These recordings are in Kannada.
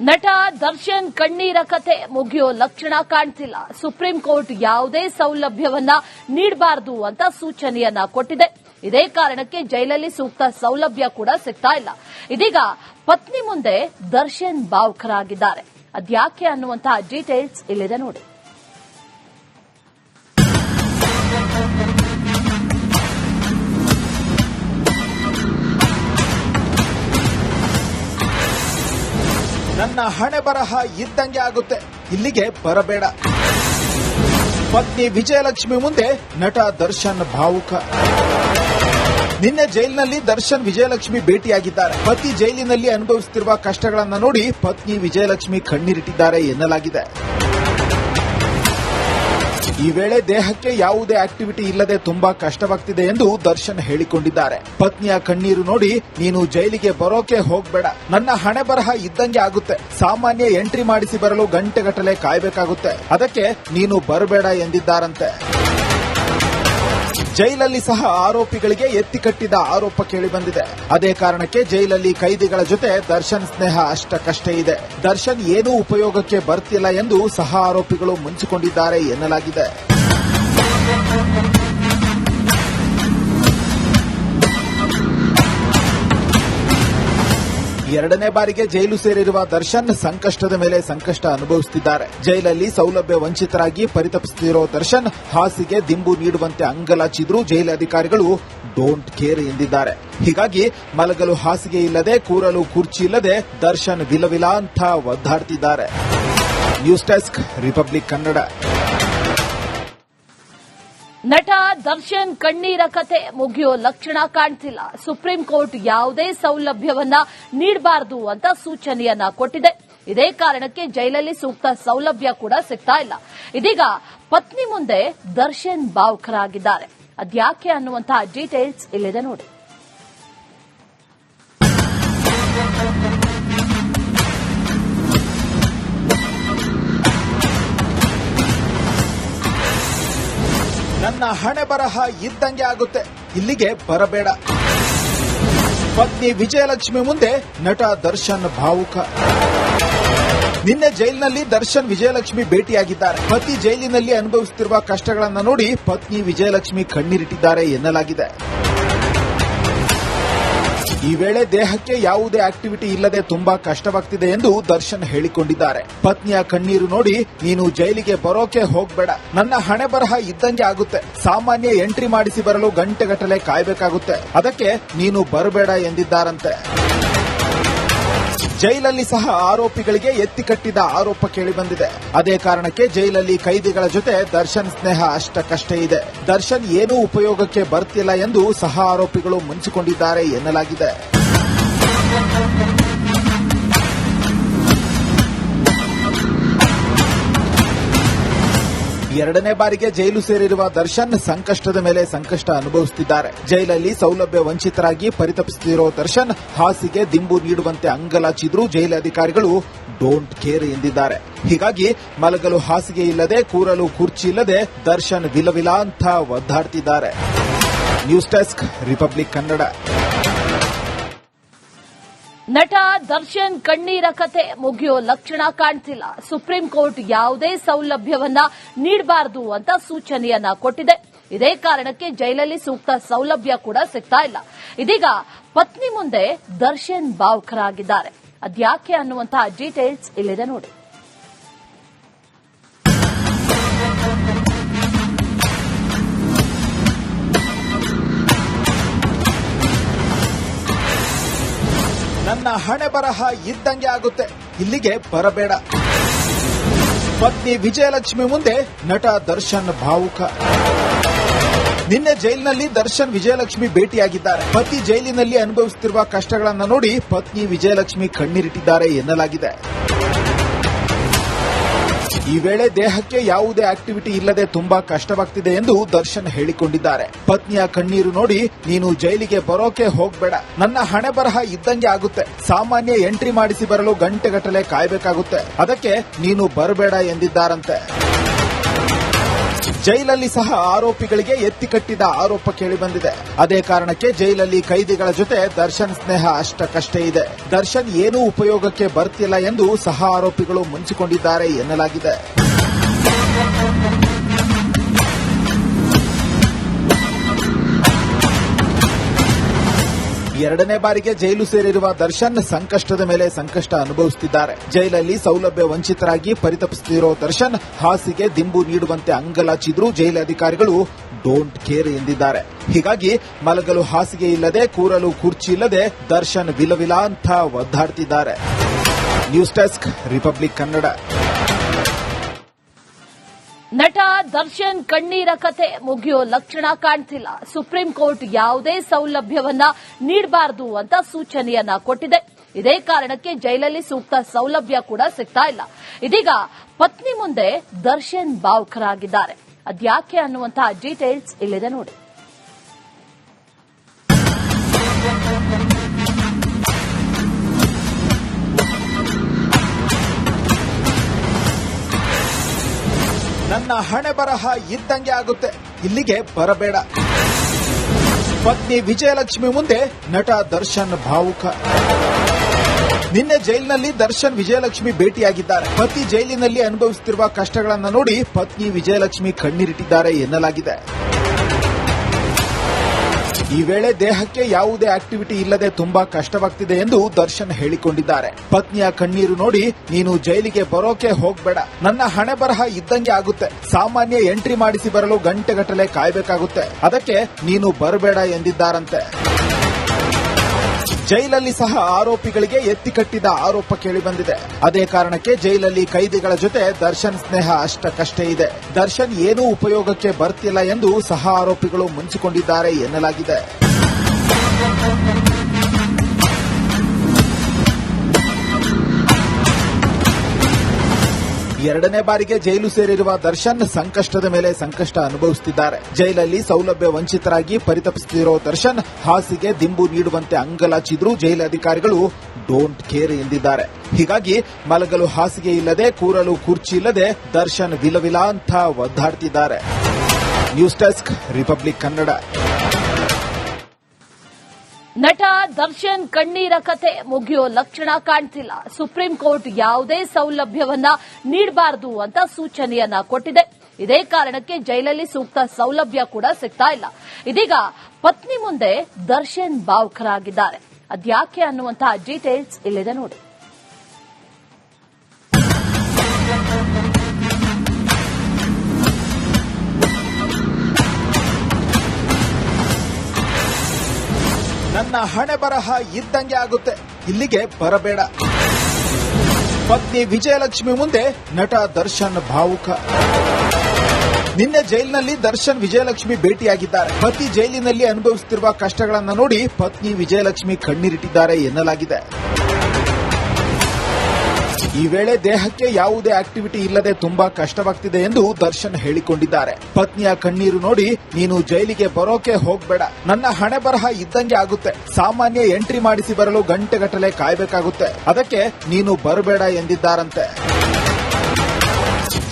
ನಟ ದರ್ಶನ್ ಕಣ್ಣೀರ ಕತೆ ಮುಗಿಯೋ ಲಕ್ಷಣ ಕಾಣ್ತಿಲ್ಲ. ಸುಪ್ರೀಂ ಕೋರ್ಟ್ ಯಾವುದೇ ಸೌಲಭ್ಯವನ್ನ ನೀಡಬಾರದು ಅಂತ ಸೂಚನೆಯನ್ನ ಕೊಟ್ಟಿದೆ. ಇದೇ ಕಾರಣಕ್ಕೆ ಜೈಲಲ್ಲಿ ಸೂಕ್ತ ಸೌಲಭ್ಯ ಕೂಡ ಸಿಗ್ತಾ ಇಲ್ಲ. ಇದೀಗ ಪತ್ನಿ ಮುಂದೆ ದರ್ಶನ್ ಭಾವುಕರಾಗಿದ್ದಾರೆ. ಅದ್ಯಾಕೆ ಅನ್ನುವಂತಹ ಡೀಟೇಲ್ಸ್ ಇಲ್ಲಿದೆ ನೋಡಿ. ನನ್ನ ಹಣೆ ಬರಹ ಇದ್ದಂಗೆ ಆಗುತ್ತೆ. ಇಲ್ಲಿಗೆ ಬರಬೇಡ. ಪತ್ನಿ ವಿಜಯಲಕ್ಷ್ಮಿ ಮುಂದೆ ನಟ ದರ್ಶನ್ ಭಾವುಕ ನಿನ್ನೆ ಜೈಲಿನಲ್ಲಿ ದರ್ಶನ್ ವಿಜಯಲಕ್ಷ್ಮಿ ಭೇಟಿಯಾಗಿದ್ದಾರೆ. ಪತಿ ಜೈಲಿನಲ್ಲಿ ಅನುಭವಿಸುತ್ತಿರುವ ಕಷ್ಟಗಳನ್ನು ನೋಡಿ ಪತ್ನಿ ವಿಜಯಲಕ್ಷ್ಮಿ ಕಣ್ಣೀರಿಟ್ಟಿದ್ದಾರೆ ಎನ್ನಲಾಗಿದೆ. ಈ ವೇಳೆ ದೇಹಕ್ಕೆ ಯಾವುದೇ ಆಕ್ಟಿವಿಟಿ ಇಲ್ಲದೆ ತುಂಬಾ ಕಷ್ಟವಾಗ್ತಿದೆ ಎಂದು ದರ್ಶನ್ ಹೇಳಿಕೊಂಡಿದ್ದಾರೆ. ಪತ್ನಿಯ ಕಣ್ಣೀರು ನೋಡಿ, ನೀನು ಜೈಲಿಗೆ ಬರೋಕೆ ಹೋಗ್ಬೇಡ. ನನ್ನ ಹಣೆ ಬರಹ ಇದ್ದಂಗೆ ಆಗುತ್ತೆ. ಸಾಮಾನ್ಯ ಎಂಟ್ರಿ ಮಾಡಿಸಿ ಬರಲು ಗಂಟೆಗಟ್ಟಲೆ ಕಾಯಬೇಕಾಗುತ್ತೆ. ಅದಕ್ಕೆ ನೀನು ಬರಬೇಡ ಎಂದಿದ್ದಾರಂತೆ. ಜೈಲಲ್ಲಿ ಸಹ ಆರೋಪಿಗಳಿಗೆ ಎತ್ತಿ ಕಟ್ಟಿದ ಆರೋಪ ಕೇಳಿಬಂದಿದೆ ಅದೇ ಕಾರಣಕ್ಕೆ ಜೈಲಲ್ಲಿ ಕೈದಿಗಳ ಜೊತೆ ದರ್ಶನ್ ಸ್ನೇಹ ಅಷ್ಟಕ್ಕಷ್ಟೇ ಇದೆ. ದರ್ಶನ್ ಏನೂ ಉಪಯೋಗಕ್ಕೆ ಬರ್ತಿಲ್ಲ ಎಂದು ಸಹ ಆರೋಪಿಗಳು ಮುಂಚಿಕೊಂಡಿದ್ದಾರೆ ಎನ್ನಲಾಗಿದೆ. ಎರಡನೇ ಬಾರಿಗೆ ಜೈಲು ಸೇರಿರುವ ದರ್ಶನ್ ಸಂಕಷ್ಟದ ಮೇಲೆ ಸಂಕಷ್ಟ ಅನುಭವಿಸುತ್ತಿದ್ದಾರೆ. ಜೈಲಲ್ಲಿ ಸೌಲಭ್ಯ ವಂಚಿತರಾಗಿ ಪರಿತಪಿಸುತ್ತಿರೋ ದರ್ಶನ್ ಹಾಸಿಗೆ ದಿಂಬು ನೀಡುವಂತೆ ಅಂಗಲಾಚಿದ್ರು ಜೈಲು ಅಧಿಕಾರಿಗಳು ಡೋಂಟ್ ಕೇರ್ ಎಂದಿದ್ದಾರೆ. ಹೀಗಾಗಿ ಮಲಗಲು ಹಾಸಿಗೆ ಇಲ್ಲದೆ ಕೂರಲು ಕುರ್ಚಿ ಇಲ್ಲದೆ ದರ್ಶನ್ ವಿಲವಿಲ ಅಂತ ಒದ್ದಾಡ್ತಿದ್ದಾರೆ. News desk, Republic Kannada. ನಟ ದರ್ಶನ್ ಕಣ್ಣೀರ ಕತೆ ಮುಗಿಯೋ ಲಕ್ಷಣ ಕಾಣ್ತಿಲ್ಲ. ಸುಪ್ರೀಂ ಕೋರ್ಟ್ ಯಾವುದೇ ಸೌಲಭ್ಯವನ್ನ ನೀಡಬಾರದು ಅಂತ ಸೂಚನೆಯನ್ನ ಕೊಟ್ಟಿದೆ. ಇದೇ ಕಾರಣಕ್ಕೆ ಜೈಲಲ್ಲಿ ಸೂಕ್ತ ಸೌಲಭ್ಯ ಕೂಡ ಸಿಗ್ತಾ ಇಲ್ಲ. ಇದೀಗ ಪತ್ನಿ ಮುಂದೆ ದರ್ಶನ್ ಭಾವುಕರಾಗಿದ್ದಾರೆ. ಅದ್ಯಾಕೆ ಅನ್ನುವಂತಹ ಡೀಟೇಲ್ಸ್ ಇಲ್ಲಿದೆ ನೋಡಿ. ನನ್ನ ಹಣೆ ಬರಹ ಇದ್ದಂಗೆ ಆಗುತ್ತೆ. ಇಲ್ಲಿಗೆ ಬರಬೇಡ. ಪತ್ನಿ ವಿಜಯಲಕ್ಷ್ಮಿ ಮುಂದೆ ನಟ ದರ್ಶನ್ ಭಾವುಕ. ನಿನ್ನೆ ಜೈಲಿನಲ್ಲಿ ದರ್ಶನ್ ವಿಜಯಲಕ್ಷ್ಮಿ ಭೇಟಿಯಾಗಿದ್ದಾರೆ. ಪತಿ ಜೈಲಿನಲ್ಲಿ ಅನುಭವಿಸುತ್ತಿರುವ ಕಷ್ಟಗಳನ್ನು ನೋಡಿ ಪತ್ನಿ ವಿಜಯಲಕ್ಷ್ಮಿ ಕಣ್ಣೀರಿಟ್ಟಿದ್ದಾರೆ ಎನ್ನಲಾಗಿದೆ. ಈ ವೇಳೆ ದೇಹಕ್ಕೆ ಯಾವುದೇ ಆಕ್ಟಿವಿಟಿ ಇಲ್ಲದೆ ತುಂಬಾ ಕಷ್ಟವಾಗ್ತಿದೆ ಎಂದು ದರ್ಶನ್ ಹೇಳಿಕೊಂಡಿದ್ದಾರೆ. ಪತ್ನಿಯ ಕಣ್ಣೀರು ನೋಡಿ, ನೀನು ಜೈಲಿಗೆ ಬರೋಕೆ ಹೋಗ್ಬೇಡ. ನನ್ನ ಹಣೆ ಬರಹ ಇದ್ದಂಗೆ ಆಗುತ್ತೆ. ಸಾಮಾನ್ಯ ಎಂಟ್ರಿ ಮಾಡಿಸಿ ಬರಲು ಗಂಟೆಗಟ್ಟಲೆ ಕಾಯಬೇಕಾಗುತ್ತೆ. ಅದಕ್ಕೆ ನೀನು ಬರಬೇಡ ಎಂದಿದ್ದಾರಂತೆ. ಜೈಲಲ್ಲಿ ಸಹ ಆರೋಪಿಗಳಿಗೆ ಎತ್ತಿ ಕಟ್ಟಿದ ಆರೋಪ ಕೇಳಿಬಂದಿದೆ. ಅದೇ ಕಾರಣಕ್ಕೆ ಜೈಲಲ್ಲಿ ಕೈದಿಗಳ ಜೊತೆ ದರ್ಶನ್ ಸ್ನೇಹ ಅಷ್ಟಕ್ಕಷ್ಟೇ ಇದೆ. ದರ್ಶನ್ ಏನೂ ಉಪಯೋಗಕ್ಕೆ ಬರ್ತಿಲ್ಲ ಎಂದು ಸಹ ಆರೋಪಿಗಳು ಮುಂಚಿಕೊಂಡಿದ್ದಾರೆ ಎನ್ನಲಾಗಿದೆ. ಎರಡನೇ ಬಾರಿಗೆ ಜೈಲು ಸೇರಿರುವ ದರ್ಶನ್ ಸಂಕಷ್ಟದ ಮೇಲೆ ಸಂಕಷ್ಟ ಅನುಭವಿಸುತ್ತಿದ್ದಾರೆ ಜೈಲಲ್ಲಿ ಸೌಲಭ್ಯ ವಂಚಿತರಾಗಿ ಪರಿತಪಿಸುತ್ತಿರುವ ದರ್ಶನ್ ಹಾಸಿಗೆ ದಿಂಬು ನೀಡುವಂತೆ ಅಂಗಲಾಚಿದ್ರು ಜೈಲು ಅಧಿಕಾರಿಗಳು ಡೋಂಟ್ ಕೇರ್ ಎಂದಿದ್ದಾರೆ. ಹೀಗಾಗಿ ಮಲಗಲು ಹಾಸಿಗೆ ಇಲ್ಲದೆ ಕೂರಲು ಕುರ್ಚಿ ಇಲ್ಲದೆ ದರ್ಶನ್ ವಿಲವಿಲ ಅಂತ ಒದ್ದಾಡ್ತಿದ್ದಾರೆ. News desk, Republic Kannada. ನಟ ದರ್ಶನ್ ಕಣ್ಣೀರ ಕತೆ ಮುಗಿಯೋ ಲಕ್ಷಣ ಕಾಣ್ತಿಲ್ಲ. ಸುಪ್ರೀಂ ಕೋರ್ಟ್ ಯಾವುದೇ ಸೌಲಭ್ಯವನ್ನ ನೀಡಬಾರದು ಅಂತ ಸೂಚನೆಯನ್ನ ಕೊಟ್ಟಿದೆ. ಇದೇ ಕಾರಣಕ್ಕೆ ಜೈಲಲ್ಲಿ ಸೂಕ್ತ ಸೌಲಭ್ಯ ಕೂಡ ಸಿಗ್ತಾ ಇಲ್ಲ. ಇದೀಗ ಪತ್ನಿ ಮುಂದೆ ದರ್ಶನ್ ಭಾವುಕರಾಗಿದ್ದಾರೆ. ಅದ್ಯಾಕೆ ಅನ್ನುವಂತಹ ಡೀಟೇಲ್ಸ್ ಇಲ್ಲಿದೆ ನೋಡಿ. ಹಣೆ ಬರಹ ಇದ್ದಂಗೆ ಆಗುತ್ತೆ. ಇಲ್ಲಿಗೆ ಬರಬೇಡ. ಪತ್ನಿ ವಿಜಯಲಕ್ಷ್ಮಿ ಮುಂದೆ ನಟ ದರ್ಶನ್ ಭಾವುಕ. ನಿನ್ನೆ ಜೈಲಿನಲ್ಲಿ ದರ್ಶನ್ ವಿಜಯಲಕ್ಷ್ಮಿ ಭೇಟಿಯಾಗಿದ್ದಾರೆ. ಪತಿ ಜೈಲಿನಲ್ಲಿ ಅನುಭವಿಸುತ್ತಿರುವ ಕಷ್ಟಗಳನ್ನು ನೋಡಿ ಪತ್ನಿ ವಿಜಯಲಕ್ಷ್ಮಿ ಕಣ್ಣೀರಿಟ್ಟಿದ್ದಾರೆ ಎನ್ನಲಾಗಿದೆ. ಈ ವೇಳೆ ದೇಹಕ್ಕೆ ಯಾವುದೇ ಆಕ್ಟಿವಿಟಿ ಇಲ್ಲದೆ ತುಂಬಾ ಕಷ್ಟವಾಗ್ತಿದೆ ಎಂದು ದರ್ಶನ್ ಹೇಳಿಕೊಂಡಿದ್ದಾರೆ. ಪತ್ನಿಯ ಕಣ್ಣೀರು ನೋಡಿ, ನೀನು ಜೈಲಿಗೆ ಬರೋಕೆ ಹೋಗ್ಬೇಡ. ನನ್ನ ಹಣೆ ಬರಹ ಇದ್ದಂಗೆ ಆಗುತ್ತೆ. ಸಾಮಾನ್ಯ ಎಂಟ್ರಿ ಮಾಡಿಸಿ ಬರಲು ಗಂಟೆಗಟ್ಟಲೆ ಕಾಯಬೇಕಾಗುತ್ತೆ. ಅದಕ್ಕೆ ನೀನು ಬರಬೇಡ ಎಂದಿದ್ದಾರಂತೆ. ಜೈಲಲ್ಲಿ ಸಹ ಆರೋಪಿಗಳಿಗೆ ಎತ್ತಿ ಕಟ್ಟಿದ ಆರೋಪ ಕೇಳಿಬಂದಿದೆ ಅದೇ ಕಾರಣಕ್ಕೆ ಜೈಲಲ್ಲಿ ಕೈದಿಗಳ ಜೊತೆ ದರ್ಶನ್ ಸ್ನೇಹ ಅಷ್ಟಕ್ಕಷ್ಟೇ ಇದೆ. ದರ್ಶನ್ ಏನೂ ಉಪಯೋಗಕ್ಕೆ ಬರ್ತಿಲ್ಲ ಎಂದು ಸಹ ಆರೋಪಿಗಳು ಮುಂಚಿಕೊಂಡಿದ್ದಾರೆ ಎನ್ನಲಾಗಿದೆ. ಎರಡನೇ ಬಾರಿಗೆ ಜೈಲು ಸೇರಿರುವ ದರ್ಶನ್ ಸಂಕಷ್ಟದ ಮೇಲೆ ಸಂಕಷ್ಟ ಅನುಭವಿಸುತ್ತಿದ್ದಾರೆ. ಜೈಲಲ್ಲಿ ಸೌಲಭ್ಯ ವಂಚಿತರಾಗಿ ಪರಿತಪಿಸುತ್ತಿರೋ ದರ್ಶನ್ ಹಾಸಿಗೆ ದಿಂಬು ನೀಡುವಂತೆ ಅಂಗಲಾಚಿದ್ರೂ ಜೈಲು ಅಧಿಕಾರಿಗಳು ಡೋಂಟ್ ಕೇರ್ ಎಂದಿದ್ದಾರೆ. ಹೀಗಾಗಿ ಮಲಗಲು ಹಾಸಿಗೆ ಇಲ್ಲದೆ ಕೂರಲು ಕುರ್ಚಿ ಇಲ್ಲದೆ ದರ್ಶನ್ ವಿಲವಿಲ ಅಂತ ಒದ್ದಾಡ್ತಿದ್ದಾರೆ. News desk, Republic Kannada. ನಟ ದರ್ಶನ್ ಕಣ್ಣೀರ ಕತೆ ಮುಗಿಯೋ ಲಕ್ಷಣ ಕಾಣ್ತಿಲ್ಲ. ಸುಪ್ರೀಂ ಕೋರ್ಟ್ ಯಾವುದೇ ಸೌಲಭ್ಯವನ್ನ ನೀಡಬಾರದು ಅಂತ ಸೂಚನೆಯನ್ನ ಕೊಟ್ಟಿದೆ. ಇದೇ ಕಾರಣಕ್ಕೆ ಜೈಲಲ್ಲಿ ಸೂಕ್ತ ಸೌಲಭ್ಯ ಕೂಡ ಸಿಗ್ತಾ ಇಲ್ಲ. ಇದೀಗ ಪತ್ನಿ ಮುಂದೆ ದರ್ಶನ್ ಭಾವುಕರಾಗಿದ್ದಾರೆ. ಅದ್ಯಾಕೆ ಅನ್ನುವಂತಹ ಡೀಟೇಲ್ಸ್ ಇಲ್ಲಿದೆ ನೋಡಿ. ನನ್ನ ಹಣೆ ಬರಹ ಇದ್ದಂಗೆ ಆಗುತ್ತೆ. ಇಲ್ಲಿಗೆ ಬರಬೇಡ. ಪತ್ನಿ ವಿಜಯಲಕ್ಷ್ಮಿ ಮುಂದೆ ನಟ ದರ್ಶನ್ ಭಾವುಕ. ನಿನ್ನೆ ಜೈಲಿನಲ್ಲಿ ದರ್ಶನ್ ವಿಜಯಲಕ್ಷ್ಮಿ ಭೇಟಿಯಾಗಿದ್ದಾರೆ. ಪತಿ ಜೈಲಿನಲ್ಲಿ ಅನುಭವಿಸುತ್ತಿರುವ ಕಷ್ಟಗಳನ್ನು ನೋಡಿ ಪತ್ನಿ ವಿಜಯಲಕ್ಷ್ಮಿ ಕಣ್ಣೀರಿಟ್ಟಿದ್ದಾರೆ ಎನ್ನಲಾಗಿದೆ. ಈ ವೇಳೆ ದೇಹಕ್ಕೆ ಯಾವುದೇ ಆಕ್ಟಿವಿಟಿ ಇಲ್ಲದೆ ತುಂಬಾ ಕಷ್ಟವಾಗ್ತಿದೆ ಎಂದು ದರ್ಶನ್ ಹೇಳಿಕೊಂಡಿದ್ದಾರೆ. ಪತ್ನಿಯ ಕಣ್ಣೀರು ನೋಡಿ, ನೀನು ಜೈಲಿಗೆ ಬರೋಕೆ ಹೋಗ್ಬೇಡ. ನನ್ನ ಹಣೆ ಬರಹ ಇದ್ದಂಗೆ ಆಗುತ್ತೆ. ಸಾಮಾನ್ಯ ಎಂಟ್ರಿ ಮಾಡಿಸಿ ಬರಲು ಗಂಟೆಗಟ್ಟಲೆ ಕಾಯ್ಬೇಕಾಗುತ್ತೆ. ಅದಕ್ಕೆ ನೀನು ಬರಬೇಡ ಎಂದಿದ್ದಾರಂತೆ. ಜೈಲಲ್ಲಿ ಸಹ ಆರೋಪಿಗಳಿಗೆ ಎತ್ತಿ ಕಟ್ಟಿದ ಆರೋಪ ಕೇಳಿಬಂದಿದೆ ಅದೇ ಕಾರಣಕ್ಕೆ ಜೈಲಲ್ಲಿ ಕೈದಿಗಳ ಜೊತೆ ದರ್ಶನ್ ಸ್ನೇಹ ಅಷ್ಟಕ್ಕಷ್ಟೇ ಇದೆ. ದರ್ಶನ್ ಏನೂ ಉಪಯೋಗಕ್ಕೆ ಬರ್ತಿಲ್ಲ ಎಂದು ಸಹ ಆರೋಪಿಗಳು ಮುಂಚಿಕೊಂಡಿದ್ದಾರೆ ಎನ್ನಲಾಗಿದೆ. ಎರಡನೇ ಬಾರಿಗೆ ಜೈಲು ಸೇರಿರುವ ದರ್ಶನ್ ಸಂಕಷ್ಟದ ಮೇಲೆ ಸಂಕಷ್ಟ ಅನುಭವಿಸುತ್ತಿದ್ದಾರೆ ಜೈಲಲ್ಲಿ ಸೌಲಭ್ಯ ವಂಚಿತರಾಗಿ ಪರಿತಪಿಸುತ್ತಿರೋ ದರ್ಶನ್ ಹಾಸಿಗೆ ದಿಂಬು ನೀಡುವಂತೆ ಅಂಗಲಾಚಿದ್ರು ಜೈಲು ಅಧಿಕಾರಿಗಳು ಡೋಂಟ್ ಕೇರ್ ಎಂದಿದ್ದಾರೆ. ಹೀಗಾಗಿ ಮಲಗಲು ಹಾಸಿಗೆ ಇಲ್ಲದೆ ಕೂರಲು ಕುರ್ಚಿ ಇಲ್ಲದೆ ದರ್ಶನ್ ವಿಲವಿಲ ಅಂತ ಒದ್ದಾಡ್ತಿದ್ದಾರೆ. News desk, Republic Kannada. ನಟ ದರ್ಶನ್ ಕಣ್ಣೀರ ಕತೆ ಮುಗಿಯೋ ಲಕ್ಷಣ ಕಾಣ್ತಿಲ್ಲ. ಸುಪ್ರೀಂ ಕೋರ್ಟ್ ಯಾವುದೇ ಸೌಲಭ್ಯವನ್ನ ನೀಡಬಾರದು ಅಂತ ಸೂಚನೆಯನ್ನ ಕೊಟ್ಟಿದೆ. ಇದೇ ಕಾರಣಕ್ಕೆ ಜೈಲಲ್ಲಿ ಸೂಕ್ತ ಸೌಲಭ್ಯ ಕೂಡ ಸಿಗ್ತಾ ಇಲ್ಲ. ಇದೀಗ ಪತ್ನಿ ಮುಂದೆ ದರ್ಶನ್ ಭಾವುಕರಾಗಿದ್ದಾರೆ. ಅದ್ಯಾಕೆ ಅನ್ನುವಂತಹ ಡೀಟೇಲ್ಸ್ ಇಲ್ಲಿದೆ ನೋಡಿ. ನನ್ನ ಹಣೆ ಬರಹ ಇದ್ದಂಗೆ ಆಗುತ್ತೆ. ಇಲ್ಲಿಗೆ ಬರಬೇಡ. ಪತ್ನಿ ವಿಜಯಲಕ್ಷ್ಮಿ ಮುಂದೆ ನಟ ದರ್ಶನ್ ಭಾವುಕ. ನಿನ್ನೆ ಜೈಲಿನಲ್ಲಿ ದರ್ಶನ್ ವಿಜಯಲಕ್ಷ್ಮಿ ಭೇಟಿಯಾಗಿದ್ದಾರೆ. ಪತಿ ಜೈಲಿನಲ್ಲಿ ಅನುಭವಿಸುತ್ತಿರುವ ಕಷ್ಟಗಳನ್ನು ನೋಡಿ ಪತ್ನಿ ವಿಜಯಲಕ್ಷ್ಮಿ ಕಣ್ಣೀರಿಟ್ಟಿದ್ದಾರೆ ಎನ್ನಲಾಗಿದೆ. ಈ ವೇಳೆ ದೇಹಕ್ಕೆ ಯಾವುದೇ ಆಕ್ಟಿವಿಟಿ ಇಲ್ಲದೆ ತುಂಬಾ ಕಷ್ಟವಾಗ್ತಿದೆ ಎಂದು ದರ್ಶನ್ ಹೇಳಿಕೊಂಡಿದ್ದಾರೆ. ಪತ್ನಿಯ ಕಣ್ಣೀರು ನೋಡಿ, ನೀನು ಜೈಲಿಗೆ ಬರೋಕೆ ಹೋಗ್ಬೇಡ. ನನ್ನ ಹಣೆ ಬರಹ ಇದ್ದಂಗೆ ಆಗುತ್ತೆ. ಸಾಮಾನ್ಯ ಎಂಟ್ರಿ ಮಾಡಿಸಿ ಬರಲು ಗಂಟೆಗಟ್ಟಲೆ ಕಾಯ್ಬೇಕಾಗುತ್ತೆ. ಅದಕ್ಕೆ ನೀನು ಬರಬೇಡ ಎಂದಿದ್ದಾರಂತೆ.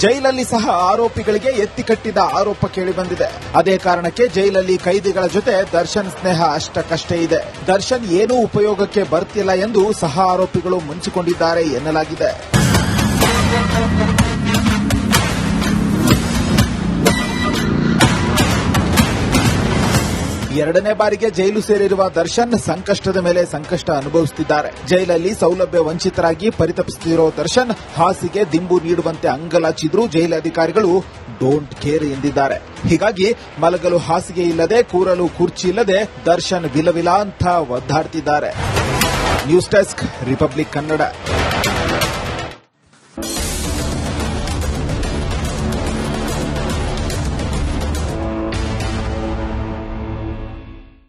ಜೈಲಲ್ಲಿ ಸಹ ಆರೋಪಿಗಳಿಗೆ ಎತ್ತಿ ಕಟ್ಟಿದ ಆರೋಪ ಕೇಳಿಬಂದಿದೆ ಅದೇ ಕಾರಣಕ್ಕೆ ಜೈಲಲ್ಲಿ ಕೈದಿಗಳ ಜೊತೆ ದರ್ಶನ್ ಸ್ನೇಹ ಅಷ್ಟಕ್ಕಷ್ಟೇ ಇದೆ. ದರ್ಶನ್ ಏನೂ ಉಪಯೋಗಕ್ಕೆ ಬರ್ತಿಲ್ಲ ಎಂದು ಸಹ ಆರೋಪಿಗಳು ಮುಂಚಿಕೊಂಡಿದ್ದಾರೆ ಎನ್ನಲಾಗಿದೆ. ಎರಡನೇ ಬಾರಿಗೆ ಜೈಲು ಸೇರಿರುವ ದರ್ಶನ್ ಸಂಕಷ್ಟದ ಮೇಲೆ ಸಂಕಷ್ಟ ಅನುಭವಿಸುತ್ತಿದ್ದಾರೆ. ಜೈಲಲ್ಲಿ ಸೌಲಭ್ಯ ವಂಚಿತರಾಗಿ ಪರಿತಪಿಸುತ್ತಿರೋ ದರ್ಶನ್ ಹಾಸಿಗೆ ದಿಂಬು ನೀಡುವಂತೆ ಅಂಗಲಾಚಿದ್ರೂ ಜೈಲು ಅಧಿಕಾರಿಗಳು ಡೋಂಟ್ ಕೇರ್ ಎಂದಿದ್ದಾರೆ. ಹೀಗಾಗಿ ಮಲಗಲು ಹಾಸಿಗೆ ಇಲ್ಲದೆ ಕೂರಲು ಕುರ್ಚಿ ಇಲ್ಲದೆ ದರ್ಶನ್ ವಿಲವಿಲ ಅಂತ ಒದ್ದಾಡ್ತಿದ್ದಾರೆ. News desk, Republic Kannada.